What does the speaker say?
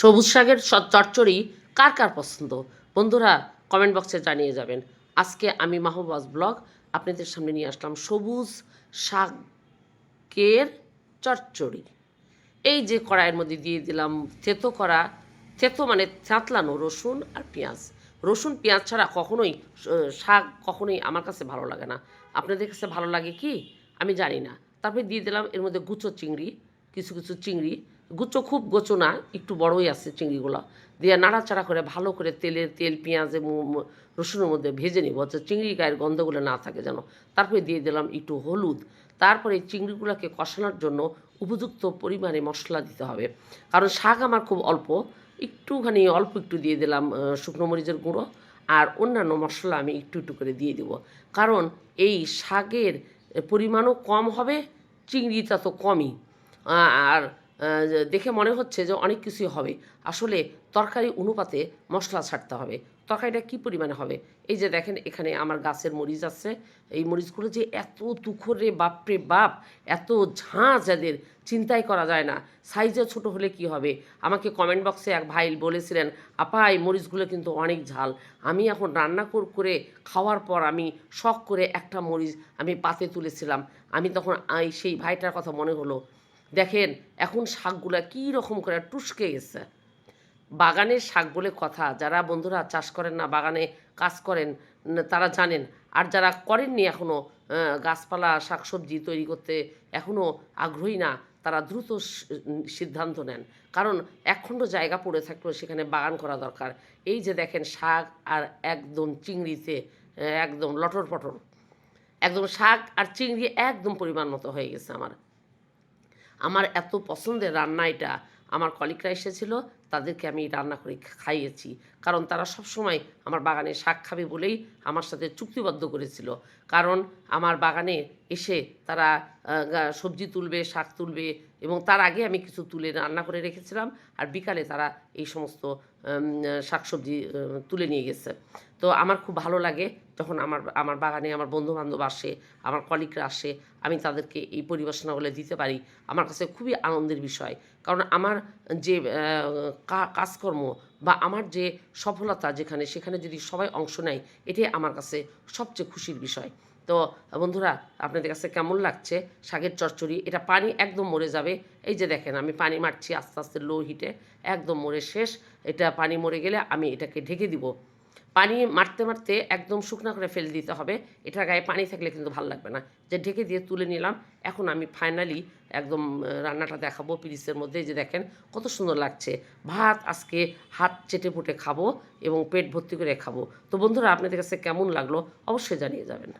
সবুজ শাকের চচ্চড়ি কার কার পছন্দ? বন্ধুরা কমেন্ট বক্সে জানিয়ে যাবেন। আজকে আমি মাহবাজ ব্লগ, আপনাদের সামনে নিয়ে আসলাম সবুজ শাকের চচ্চড়ি। এই যে কড়াইয়ের মধ্যে দিয়ে দিলাম থেতো করা, থেতো মানে থেতলানো রসুন আর পেঁয়াজ। রসুন, পেঁয়াজ ছাড়া কখনোই শাক কখনোই আমার কাছে ভালো লাগে না। আপনাদের কাছে ভালো লাগে কি? আমি জানি না। তারপরে দিয়ে দিলাম এর মধ্যে গুচো চিংড়ি, কিছু কিছু চিংড়ি গুচো খুব গোচো না একটু বড়ই আছে চিংড়িগুলো। দিয়ে নাড়াচাড়া করে ভালো করে তেলের তেল, পেঁয়াজ রসুনের মধ্যে ভেজে নিব। হচ্ছে চিংড়ি গায়ের গন্ধগুলো না থাকে যেন। তারপরে দিয়ে দিলাম একটু হলুদ। তারপরে চিংড়িগুলোকে কষানোর জন্য উপযুক্ত পরিমাণে মশলা দিতে হবে। কারণ শাক আমার খুব অল্প। একটুখানি অল্প একটু দিয়ে দিলাম শুকনো মরিচের গুঁড়ো। আর অন্যান্য মশলা আমি একটু একটু করে দিয়ে দেবো। কারণ এই শাকের পরিমাণও কম হবে, চিংড়িটা তো কমই। আর দেখে মনে হচ্ছে যে অনেক কিছুই হবে। আসলে তরকারি অনুপাতে মশলা ছাড়তে হবে। তরকারিটা কী পরিমাণে হবে? এই যে দেখেন, এখানে আমার গাছের মরিচ আছে। এই মরিচগুলো যে এত তুখরে, বাপরে বাপ! এত ঝাঁঝ এদের, চিন্তাই করা যায় না। সাইজে ছোট হলে কি হবে? আমাকে কমেন্ট বক্সে এক ভাই বলেছিলেন, আপা, এই মরিচগুলো কিন্তু অনেক ঝাল। আমি এখন রান্না কর- করে খাওয়ার পর আমি শখ করে একটা মরিচ আমি পাতে তুলেছিলাম। আমি তখন সেই ভাইটার কথা মনে হলো। দেখেন, এখন শাকগুলা কী রকম করে টুসকে গেছে। বাগানের শাক বলে কথা, যারা বন্ধুরা চাষ করেন না, বাগানে কাজ করেন তারা জানেন। আর যারা করেননি এখনও গাছপালা, শাকসবজি তৈরি করতে এখনও আগ্রহী না, তারা দ্রুত সিদ্ধান্ত নেন। কারণ একখণ্ড জায়গা পড়ে থাকলেও সেখানে বাগান করা দরকার। এই যে দেখেন, শাক আর একদম চিংড়িতে, একদম লটর পটর একদম শাক আর চিংড়ি একদম পরিমাণ মতো হয়ে গেছে আমার। আমার এত পছন্দের রান্না এটা, আমার কলিকরা এসেছিল, তাদেরকে আমি রান্না করে খাইয়েছি। কারণ তারা সব সময় আমার বাগানে শাক খাবে বলেই আমার সাথে চুক্তিবদ্ধ করেছিল। কারণ আমার বাগানে এসে তারা সবজি তুলবে, শাক তুলবে এবং তার আগে আমি কিছু তুলে রান্না করে রেখেছিলাম, আর বিকালে তারা এই সমস্ত শাকসবজি তুলে নিয়ে গেছে। তো আমার খুব ভালো লাগে যখন আমার আমার বাগানে আমার বন্ধু বান্ধব আসে, আমার কলিগরা আসে, আমি তাদেরকে এই পরিবেশনাগুলো দিতে পারি। আমার কাছে খুবই আনন্দের বিষয়। কারণ আমার যে কাজকর্ম বা আমার যে সফলতা যেখানে, সেখানে যদি সবাই অংশ নেয়, এটাই আমার কাছে সবচেয়ে খুশির বিষয়। তো, বন্ধুরা, আপনাদের কাছে কেমন লাগছে? শাকের চচ্চড়ি, এটা পানি একদম মরে যাবে। এই যে দেখেন, আমি পানি মারছি আস্তে আস্তে লো হিটে একদম মরে শেষ। এটা পানি মরে গেলে আমি এটাকে ঢেকে দিব। পানি মারতে মারতে একদম শুকনা করে ফেলে দিতে হবে। এটার গায়ে পানি থাকলে কিন্তু ভালো লাগবে না। যে ঢেকে দিয়ে তুলে নিলাম, এখন আমি ফাইনালি একদম রান্নাটা দেখাবো পিরিসের মধ্যে। যে দেখেন, কত সুন্দর লাগছে। ভাত আজকে হাত চেটে পুটে খাব এবং পেট ভর্তি করে খাব। তো বন্ধুরা, আপনাদের কাছে কেমন লাগল? অবশ্যই জানিয়ে যাবেন।